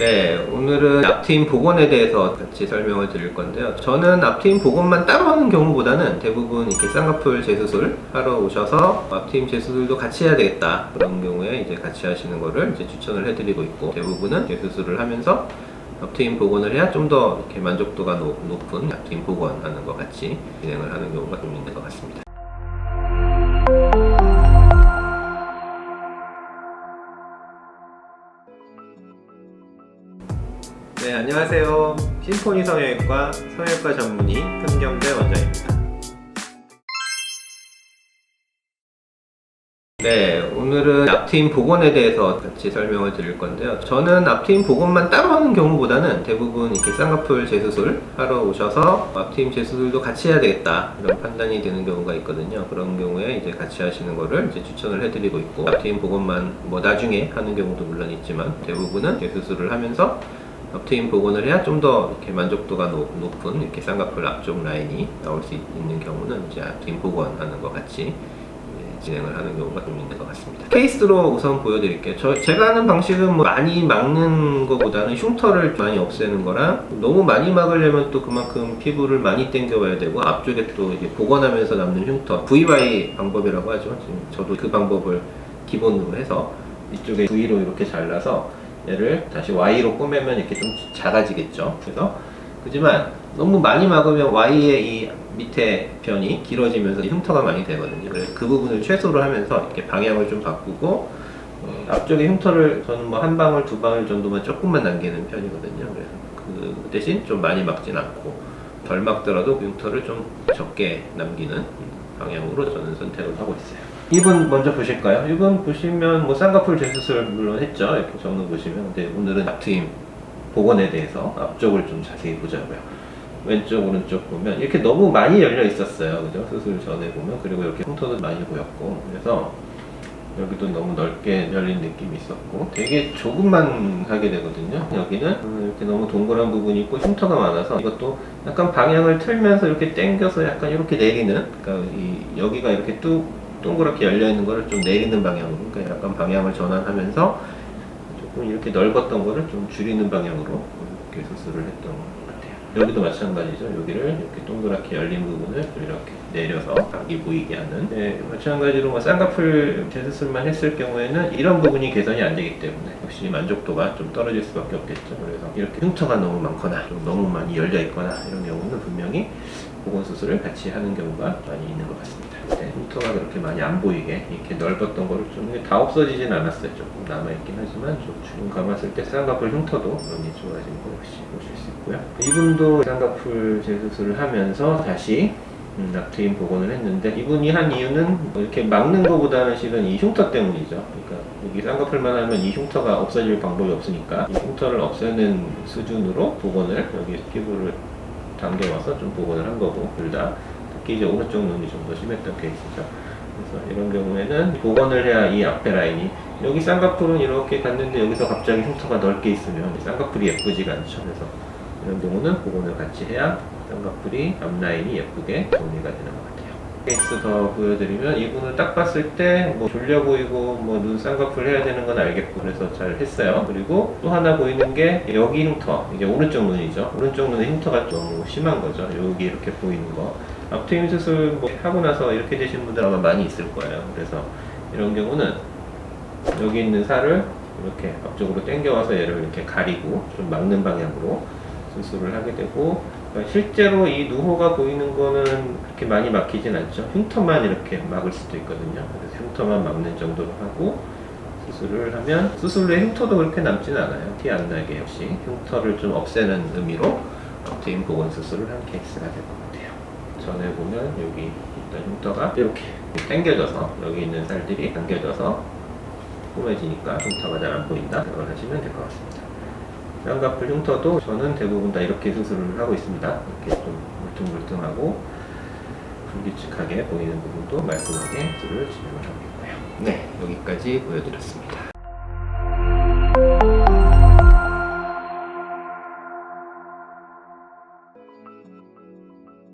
네, 오늘은 앞트임 복원에 대해서 같이 설명을 드릴 건데요. 저는 앞트임 복원만 따로 하는 경우보다는 대부분 이렇게 쌍꺼풀 재수술 하러 오셔서 앞트임 재수술도 같이 해야 되겠다. 그런 경우에 이제 같이 하시는 거를 이제 추천을 해드리고 있고 대부분은 재수술을 하면서 앞트임 복원을 해야 좀 더 이렇게 만족도가 높- 높은 앞트임 복원하는 것 같이 진행을 하는 경우가 좀 있는 것 같습니다. 네, 안녕하세요. 심포니 성형외과 성형외과 전문의 현경대 원장입니다. 네, 오늘은 앞트임 복원에 대해서 같이 설명을 드릴 건데요. 저는 앞트임 복원만 따로 하는 경우보다는 대부분 이렇게 쌍꺼풀 재수술 하러 오셔서 앞트임 재수술도 같이 해야 되겠다 이런 판단이 드는 경우가 있거든요. 그런 경우에 이제 같이 하시는 거를 이제 추천을 해드리고 있고 앞트임 복원만 뭐 나중에 하는 경우도 물론 있지만 대부분은 재수술을 하면서 앞트임 복원을 해야 좀 더 이렇게 만족도가 높- 높은 이렇게 쌍꺼풀 앞쪽 라인이 나올 수 있는 경우는 이제 앞트임 복원하는 것 같이 예, 진행을 하는 경우가 좀 있는 것 같습니다. 케이스로 우선 보여드릴게요. 저, 제가 하는 방식은 뭐 많이 막는 것보다는 흉터를 많이 없애는 거랑 너무 많이 막으려면 또 그만큼 피부를 많이 당겨와야 되고 앞쪽에 또 이제 복원하면서 남는 흉터 VY 방법이라고 하죠. 지금 저도 그 방법을 기본으로 해서 이쪽에 V로 이렇게 잘라서 얘를 다시 Y로 꼬매면 이렇게 좀 작아지겠죠. 그래서 그지만 너무 많이 막으면 Y의 이 밑에 변이 길어지면서 흉터가 많이 되거든요. 그래서 그 부분을 최소로 하면서 이렇게 방향을 좀 바꾸고 어, 앞쪽에 흉터를 저는 뭐 한 방울 두 방울 정도만 조금만 남기는 편이거든요. 그래서 그 대신 좀 많이 막진 않고 덜 막더라도 그 흉터를 좀 적게 남기는 방향으로 저는 선택을 하고 있어요. 이분 먼저 보실까요? 이분 보시면 뭐 쌍꺼풀 재수술 물론 했죠. 이렇게 정면 보시면 근데 오늘은 앞트임 복원에 대해서 앞쪽을 좀 자세히 보자고요. 왼쪽 오른쪽 보면 이렇게 너무 많이 열려 있었어요. 그죠? 수술 전에 보면 그리고 이렇게 흉터도 많이 보였고 그래서 여기도 너무 넓게 열린 느낌이 있었고 되게 조금만 하게 되거든요. 여기는 음, 이렇게 너무 동그란 부분이 있고 흉터가 많아서 이것도 약간 방향을 틀면서 이렇게 당겨서 약간 이렇게 내리는 그러니까 이 여기가 이렇게 뚝 동그랗게 열려 있는 거를 좀 내리는 방향으로 그러니까 약간 방향을 전환하면서 조금 이렇게 넓었던 거를 좀 줄이는 방향으로 이렇게 수술을 했던 것 같아요. 여기도 마찬가지죠. 여기를 이렇게 동그랗게 열린 부분을 좀 이렇게 내려서 각이 보이게 하는. 네, 마찬가지로 뭐 쌍꺼풀 재수술만 했을 경우에는 이런 부분이 개선이 안 되기 때문에 역시 만족도가 좀 떨어질 수밖에 없겠죠. 그래서 이렇게 흉터가 너무 많거나 좀 너무 많이 열려 있거나 이런 경우는 분명히 보건 수술을 같이 하는 경우가 많이 있는 것 같습니다. 네, 흉터가 그렇게 많이 안 보이게 이렇게 넓었던 거를 좀 이게 다 없어지진 않았어요. 조금 남아있긴 하지만 좀 주름 감았을 때 쌍꺼풀 흉터도 많이 좋아진 거 역시 보실 수 있고요. 이분도 쌍꺼풀 재수술을 하면서 다시 음, 낙트임 복원을 했는데 이분이 한 이유는 뭐 이렇게 막는 것보다는 실은 이 흉터 때문이죠. 그러니까 여기 쌍꺼풀만 하면 이 흉터가 없어질 방법이 없으니까 이 흉터를 없애는 수준으로 복원을 여기 피부를 당겨와서 좀 복원을 한 거고 둘 다 특히 이제 오른쪽 눈이 좀 더 심했던 케이스죠. 그래서 이런 경우에는 복원을 해야 이 앞에 라인이 여기 쌍꺼풀은 이렇게 갔는데 여기서 갑자기 흉터가 넓게 있으면 쌍꺼풀이 예쁘지가 않죠. 그래서 이런 경우는 복원을 같이 해야 쌍꺼풀이 앞라인이 예쁘게 정리가 되는 것 같아요. 케이스 더 보여드리면 이분을 딱 봤을 때 뭐 졸려 보이고 뭐 눈 쌍꺼풀 해야 되는 건 알겠고 그래서 잘 했어요. 그리고 또 하나 보이는 게 여기 흉터 이게 오른쪽 눈이죠. 오른쪽 눈에 흉터가 너무 심한 거죠. 여기 이렇게 보이는 거. 앞트임 수술 뭐 하고 나서 이렇게 되신 분들 아마 많이 있을 거예요. 그래서 이런 경우는 여기 있는 살을 이렇게 앞쪽으로 당겨와서 얘를 이렇게 가리고 좀 막는 방향으로 수술을 하게 되고 실제로 이 누호가 보이는 거는 그렇게 많이 막히진 않죠. 흉터만 이렇게 막을 수도 있거든요. 그래서 흉터만 막는 정도로 하고 수술을 하면 수술 후에 흉터도 그렇게 남지는 않아요. 티 안 나게 역시 흉터를 좀 없애는 의미로 앞트임 복원 수술을 한 케이스가 될 것 같아요. 전에 보면 여기 있던 흉터가 이렇게 당겨져서 여기 있는 살들이 당겨져서 꾸며지니까 흉터가 잘 안 보인다. 생각을 하시면 될 것 같습니다. 쌍꺼풀 흉터도 저는 대부분 다 이렇게 수술을 하고 있습니다. 이렇게 좀 물퉁물퉁하고 불규칙하게 보이는 부분도 말끔하게 수술을 진행을 하고 있고요. 네, 여기까지 보여드렸습니다.